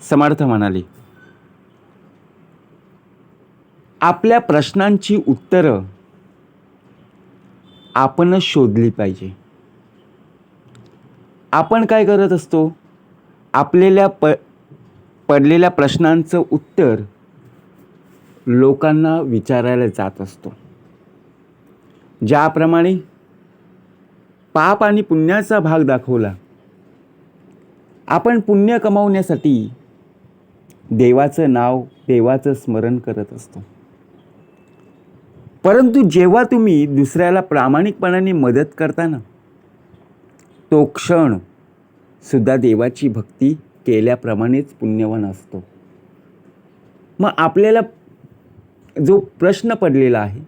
समर्थ म्हणाले. आपल्या प्रश्नांची उत्तरं आपणच शोधली पाहिजे. आपण काय करत असतो? आपलेल्या प पडलेल्या प्रश्नांचं उत्तर लोकांना विचारायला जात असतो. ज्याप्रमाणे पाप आणि पुण्याचा भाग दाखवला आपण पुण्य कमावण्यासाठी देवाचं नाव देवाचं स्मरण करत असतो. परंतु जेव्हा तुम्ही दुसऱ्याला प्रामाणिकपणाने मदत करताना तो क्षण सुद्धा देवाची भक्ती केल्याप्रमाणेच पुण्यवान असतो. मग आपल्याला जो प्रश्न पडलेला आहे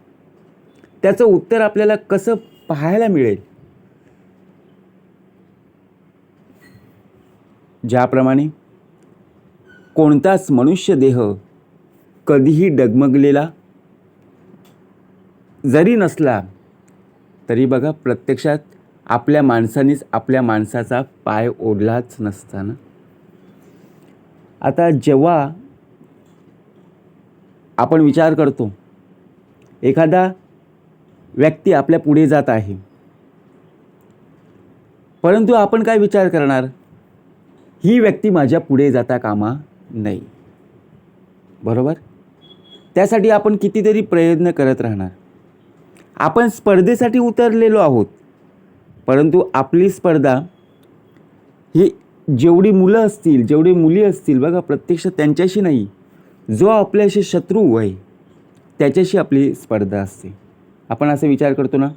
त्याचं उत्तर आपल्याला कसं पाहायला मिळेल? ज्याप्रमाणे कोणताच मनुष्य देह कधीही डगमगलेला जरी नसला तरी बघा प्रत्यक्षात आपल्या माणसानेच आपल्या माणसाचा पाय ओढलाच नसताना आता जेव्हा आपण विचार करतो एखादा व्यक्ती आपल्या पुढे जात आहे परंतु आपण काय विचार करणार? ही व्यक्ती माझ्या पुढे जाता कामा नाही. बरोबर? त्यासाठी आपण कितीतरी प्रयत्न करत राहणार. आपण स्पर्धेसाठी उतरलेलो आहोत. परंतु आपली स्पर्धा ही जेवढी मुलं असतील जेवढी मुली असतील बघा प्रत्यक्ष त्यांच्याशी नाही. जो आपल्याशी शत्रू आहे त्याच्याशी आपली स्पर्धा असते. आपण असा विचार करतो ना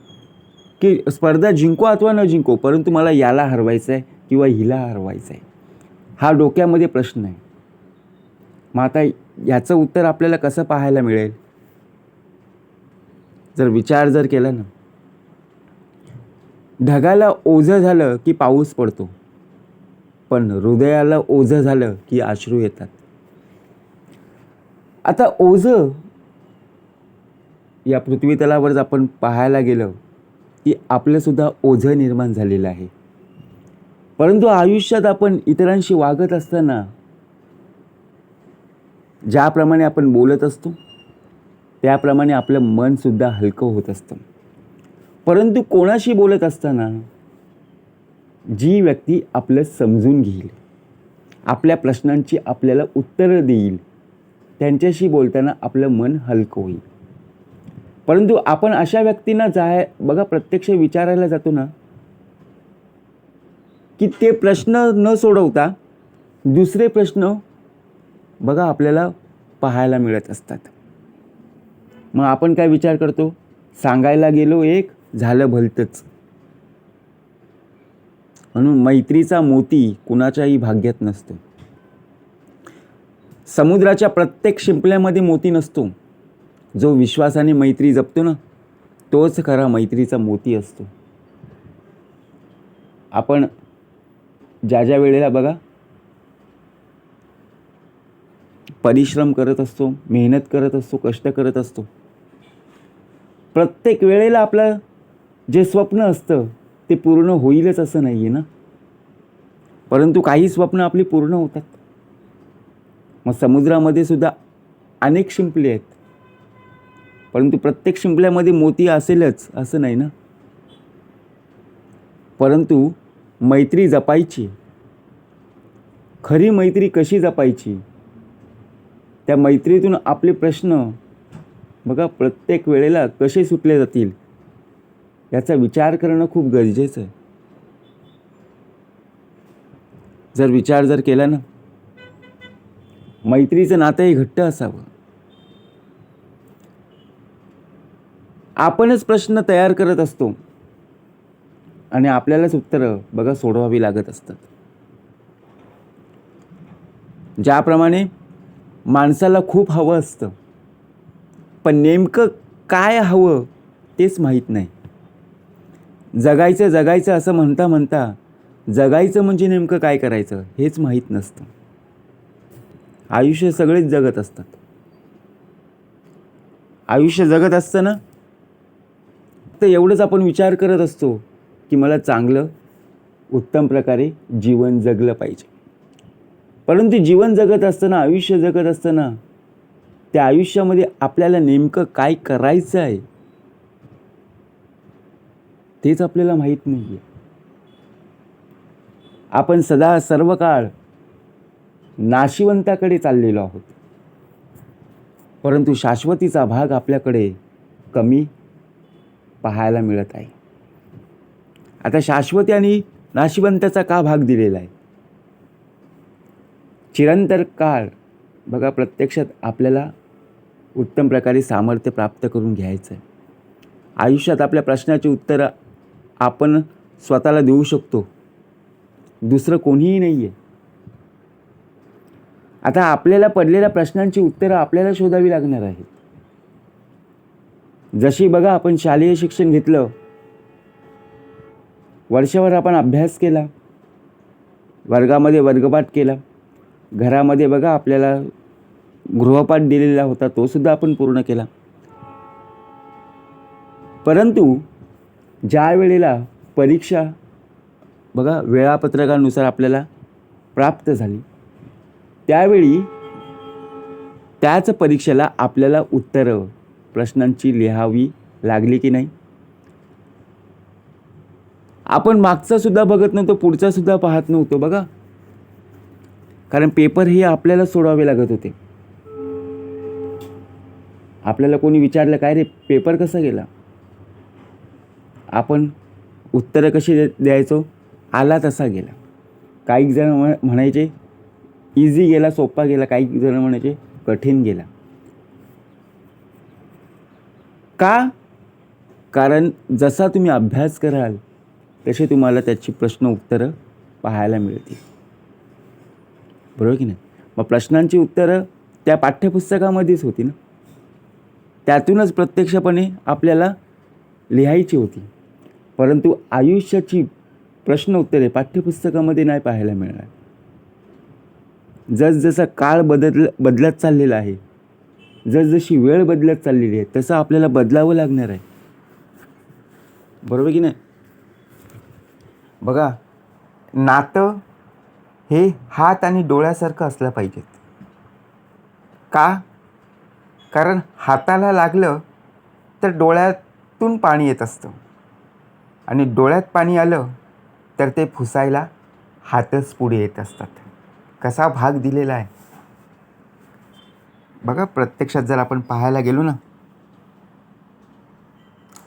की स्पर्धा जिंको अथवा न जिंको परंतु मला याला हरवायचं आहे किंवा हिला हरवायचं आहे हा डोक्यामध्ये प्रश्न आहे. मग आता याचं उत्तर आपल्याला कसं पाहायला मिळेल? जर विचार जर केला ना. ढगाला ओझं झालं की पाऊस पडतो. पण हृदयाला ओझं झालं की आश्रू येतात. आता ओझं या पृथ्वी तलावर आपण पाहायला गेलं की आपलंसुद्धा ओझं निर्माण झालेलं आहे. परंतु आयुष्यात आपण इतरांशी वागत असताना ज्याप्रमाणे आपण बोलत असतो त्याप्रमाणे आपलं मनसुद्धा हलकं होत असतं. परंतु कोणाशी बोलत असताना जी व्यक्ती आपलं समजून घेईल आपल्या प्रश्नांची आपल्याला उत्तरं देईल त्यांच्याशी बोलताना आपलं मन हलकं होईल. परंतु आपण अशा व्यक्तींना जाय बघा प्रत्यक्ष विचारायला जातो ना की ते प्रश्न न सोडवता दुसरे प्रश्न बघा आपल्याला पाहायला मिळत असतात. मग आपण काय विचार करतो? सांगायला गेलो एक झालं भलतंच. म्हणून मैत्रीचा मोती कुणाच्याही भाग्यात नसतो. समुद्राच्या प्रत्येक शिंपल्यामध्ये मोती नसतो. जो विश्वासाने मैत्री जपतो ना तोच खरा मैत्रीचा मोती असतो. आपण ज्या ज्या वेळेला बघा परिश्रम करत असतो मेहनत करत असतो कष्ट करत असतो. प्रत्येक वेळेला आपलं जे स्वप्न असतं ते पूर्ण होईलच असं नाही आहे ना? परंतु काही स्वप्न आपली पूर्ण होतात. मग समुद्रामध्ये सुद्धा अनेक शिंपले आहेत. परंतु प्रत्येक शिंपल्यामध्ये मोती असेलच असं नाही ना? परंतु मैत्री जपायची. खरी मैत्री कशी जपायची? त्या मैत्रीतून आपले प्रश्न बघा प्रत्येक वेळेला कसे सुटले जातील याचा विचार करणं खूप गरजेचं आहे. जर विचार जर केला ना मैत्रीचं नातंही घट्ट असावं. आपणच प्रश्न तयार करत असतो आणि आपल्यालाच उत्तरं बघा सोडवावी लागत असतात. ज्याप्रमाणे माणसाला खूप हवं असतं. पण नेमकं काय हवं तेच माहीत नाही. जगायचं जगायचं असं म्हणता म्हणता जगायचं म्हणजे नेमकं काय करायचं हेच माहीत नसतं. आयुष्य सगळेच जगत असतात. आयुष्य जगत असताना तर एवढंच आपण विचार करत असतो की मला चांगलं उत्तम प्रकारे जीवन जगलं पाहिजे. परंतु जीवन जगत असताना आयुष्य जगत असताना त्या आयुष्यामध्ये आपल्याला नेमकं काय करायचं आहे तेच आपल्याला माहीत नाही आहे आपण सदा सर्व काळ नाशिवंताकडे चाललेलो आहोत. परंतु शाश्वतीचा भाग आपल्याकडे कमी पाहायला मिळत आहे. आता शाश्वती आणि नाशिवंताचा का भाग दिलेला आहे? चिरंतर काळ बघा प्रत्यक्षात आपल्याला उत्तम प्रकारे सामर्थ्य प्राप्त करून घ्यायचं आहे आयुष्यात आपल्या प्रश्नाची उत्तरं आपण स्वतःला देऊ शकतो. दुसरं कोणीही नाही आहे आता आपल्याला पडलेल्या प्रश्नांची उत्तरं आपल्याला शोधावी लागणार आहेत. जशी बघा आपण शालेय शिक्षण घेतलं. वर्षभर आपण अभ्यास केला. वर्गामध्ये वर्गपाठ केला. घरामध्ये बघा आपल्याला गृहपाठ दिलेला होता तोसुद्धा आपण पूर्ण केला. परंतु ज्या वेळेला परीक्षा बघा वेळापत्रकानुसार आपल्याला प्राप्त झाली त्यावेळी त्याच परीक्षेला आपल्याला उत्तरं प्रश्नांची लिहावी लागली की नाही? आपण मागचा सुद्धा बघत नव्हतो पुढचा सुद्धा पाहत नव्हतो बघा. कारण पेपर हे आपल्याला सोडावे लागत होते. आपल्याला कोणी विचारलं काय रे पेपर कसा गेला? आपण उत्तरं कशी दे- द्यायचो? आला तसा गेला. काही जण म्ह- म्हणायचे इझी गेला सोपा गेला. काही जण म्हणायचे कठीण गेला. का? कारण जसा तुम्ही अभ्यास कराल तसे तुम्हाला त्याची प्रश्न उत्तरं पाहायला मिळतील. बरोबर की नाही? मग प्रश्नांची उत्तरं त्या पाठ्यपुस्तकामध्येच होती ना? त्यातूनच प्रत्यक्षपणे आपल्याला लिहायची होती. परंतु आयुष्याची प्रश्न उत्तरे पाठ्यपुस्तकामध्ये नाही पाहायला मिळणार. जसजसा काळ बदल बदलत चाललेला आहे जसजशी वेळ बदलत चाललेली आहे तसं आपल्याला बदलावं लागणार आहे. बरोबर की नाही? बघा नातं हे हात आणि डोळ्यासारखं असलं पाहिजेत. का? कारण हाताला लागलं तर डोळ्यातून पाणी येत असतं. आणि डोळ्यात पाणी आलं तर ते फुसायला हातच पुढे येत असतात. कसा भाग दिलेला आहे. बघा प्रत्यक्षात जर आपण पाहायला गेलो ना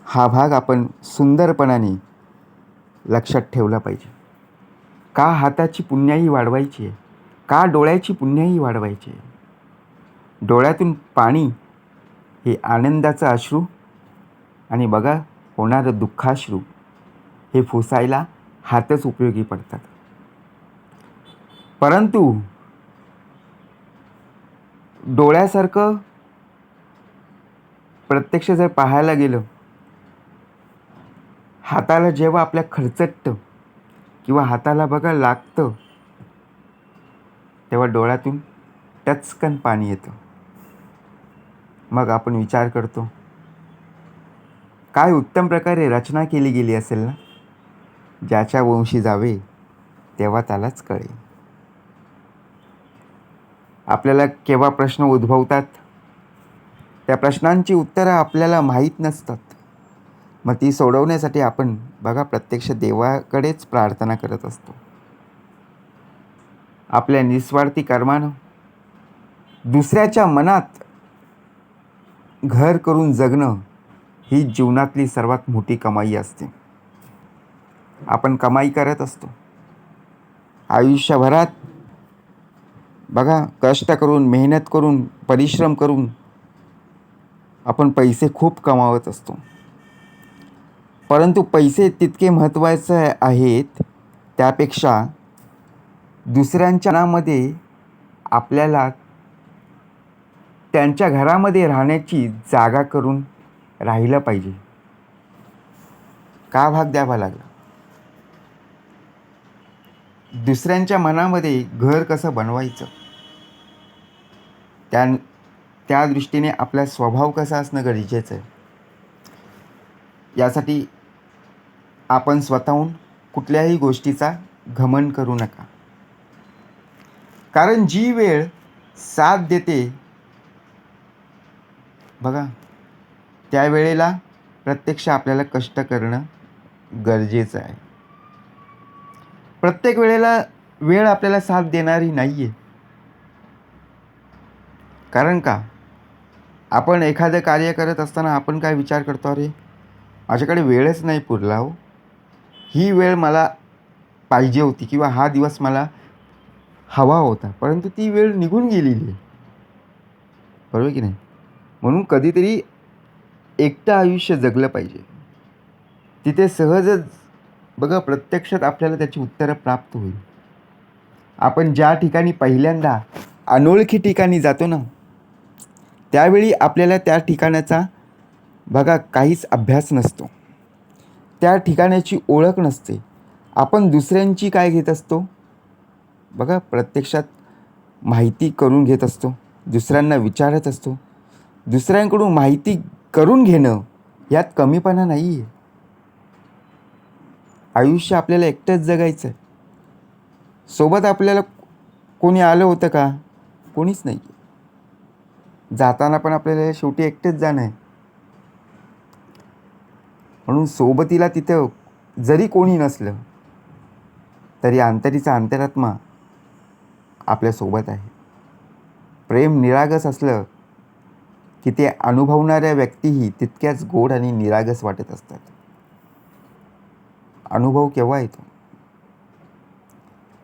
हा भाग आपण सुंदरपणाने लक्षात ठेवला पाहिजे. का हाताची पुण्याही वाढवायची आहे? का डोळ्याची पुण्याही वाढवायची आहे? डोळ्यातून पाणी हे आनंदाचं अश्रू आणि बघा होणारं दुःखाश्रू हे फुसायला हातच उपयोगी पडतात. परंतु डोळ्यासारखं प्रत्यक्ष जर पाहायला गेलं हाताला जेव्हा आपल्या खरचटतं किंवा हाताला बघा लागतं तेव्हा डोळ्यातून टचकन पाणी येतं. मग आपण विचार करतो काय उत्तम प्रकारे रचना केली गेली असेल ना? ज्याच्या वंशी जावे तेव्हा त्यालाच कळेल. आपल्याला केव्हा प्रश्न उद्भवतात त्या प्रश्नांची उत्तरं आपल्याला माहीत नसतात. मग ती सोडवण्यासाठी आपण बघा प्रत्यक्ष देवाकडेच प्रार्थना करत असतो. आपल्या निस्वार्थी कर्मानं दुसऱ्याच्या मनात घर करून जगणं ही जीवनातली सर्वात मोठी कमाई असते. आपण कमाई करत असतो. आयुष्यभरात बघा कष्ट करून मेहनत करून परिश्रम करून आपण पैसे खूप कमावत असतो. परंतु पैसे तितके महत्त्वाचे आहेत. त्यापेक्षा दुसऱ्यांच्या मनामध्ये आपल्याला त्यांच्या घरामध्ये राहण्याची जागा करून राहिलं पाहिजे. का भाग द्यावा लागला? दुसऱ्यांच्या मनामध्ये घर कसं बनवायचं? त्या त्या दृष्टीने आपला स्वभाव कसा असणं गरजेचं आहे. यासाठी आपण स्वतःहून कुठल्याही गोष्टीचा घमंड करू नका. कारण जी वेळ साथ देते बघा त्यावेळेला प्रत्यक्ष आपल्याला कष्ट करणं गरजेचं आहे. प्रत्येक वेळेला वेळ आपल्याला साथ देणारी नाही आहे कारण का? आपण एखादं कार्य करत असताना आपण काय विचार करतो? अरे माझ्याकडे वेळच नाही पुरला हो. ही वेळ मला पाहिजे होती किंवा हा दिवस मला हवा होता परंतु ती वेळ निघून गेलेली आहे. बरोबर की नाही? म्हणून कधीतरी एकटं आयुष्य जगलं पाहिजे. तिथे सहजच बघा प्रत्यक्षात आपल्याला त्याची उत्तरं प्राप्त होईल. आपण ज्या ठिकाणी पहिल्यांदा अनोळखी ठिकाणी जातो ना त्यावेळी आपल्याला त्या ठिकाणाचा बघा काहीच अभ्यास नसतो. त्या ठिकाणाची ओळख नसते. आपण दुसऱ्यांची काय घेत असतो? बघा प्रत्यक्षात माहिती करून घेत असतो. दुसऱ्यांना विचारत असतो. दुसऱ्यांकडून माहिती करून घेणं यात कमीपणा नाही आहे आयुष्य आपल्याला एकटंच जगायचं आहे सोबत आपल्याला कोणी आलं होतं का? कोणीच नाही जाताना पण आपल्याला शेवटी एकटेच जाणं आहे. म्हणून सोबतीला तिथं जरी कोणी नसलं तरी अंतरीचा अंतरात्मा आपल्यासोबत आहे. प्रेम निरागस असलं की ते अनुभवणाऱ्या व्यक्तीही तितक्याच गोड आणि निरागस वाटत असतात. अनुभव केव्हा येतो?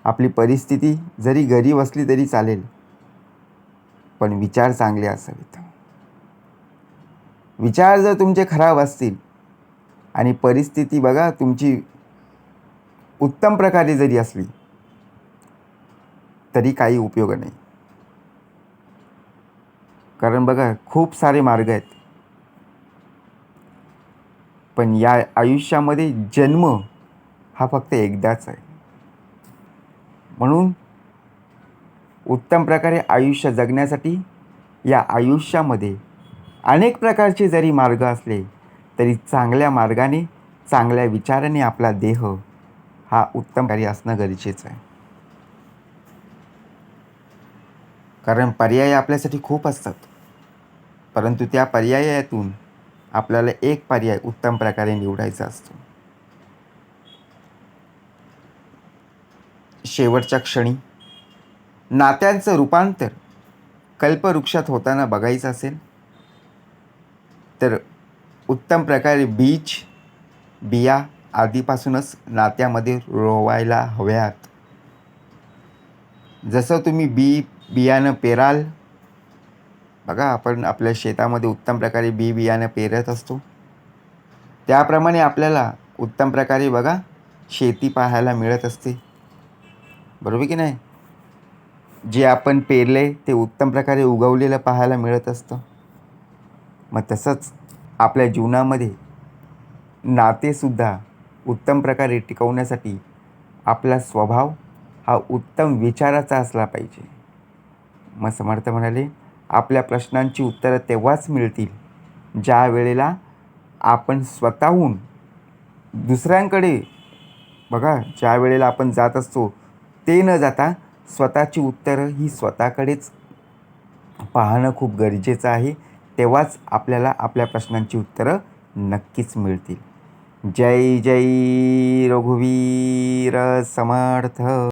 आपली परिस्थिती जरी गरीब असली तरी चालेल पण विचार चांगले असावेत. विचार जर तुमचे खराब असतील आणि परिस्थिती बघा तुमची उत्तम प्रकारे जरी असली तरी काही उपयोग नाही. कारण बघा खूप सारे मार्ग आहेत. पण या आयुष्यामध्ये जन्म हा फक्त एकदाच आहे. म्हणून उत्तम प्रकारे आयुष्य जगण्यासाठी या आयुष्यामध्ये अनेक प्रकारचे जरी मार्ग असले तरी चांगल्या मार्गाने चांगल्या विचाराने आपला देह हा उत्तम कार्य असणं गरजेचं आहे. कारण पर्याय आपल्यासाठी खूप असतात. परंतु त्या पर्यायातून आपल्याला एक पर्याय उत्तम प्रकारे निवडायचा असतो. शेवटच्या क्षणी नात्यांचं रूपांतर कल्पवृक्षात होताना बघायचं असेल तर उत्तम प्रकारे बीज बिया आधीपासूनच नात्यामध्ये रोवायला हव्यात. जसं तुम्ही बी बियाणं पेराल बघा आपण आपल्या शेतामध्ये उत्तम प्रकारे बी बियाणं पेरत असतो. त्याप्रमाणे आपल्याला उत्तम प्रकारे बघा शेती पाहायला मिळत असते. बरोबर की नाही? जे आपण पेरले ते उत्तम प्रकारे उगवलेलं पाहायला मिळत असतं. मग तसंच आपल्या जीवनामध्ये नातेसुद्धा उत्तम प्रकारे टिकवण्यासाठी आपला स्वभाव हा उत्तम विचाराचा असला पाहिजे. मग समर्थ म्हणाले आपल्या प्रश्नांची उत्तरं तेव्हाच मिळतील ज्या वेळेला आपण स्वतःहून दुसऱ्यांकडे बघा ज्या वेळेला आपण जात असतो ते न जाता स्वतःची उत्तरं ही स्वतःकडेच पाहणं खूप गरजेचं आहे. तेव्हाच आपल्याला आपल्या प्रश्नांची उत्तरं नक्कीच मिळतील. जय जय रघुवीर समर्थ.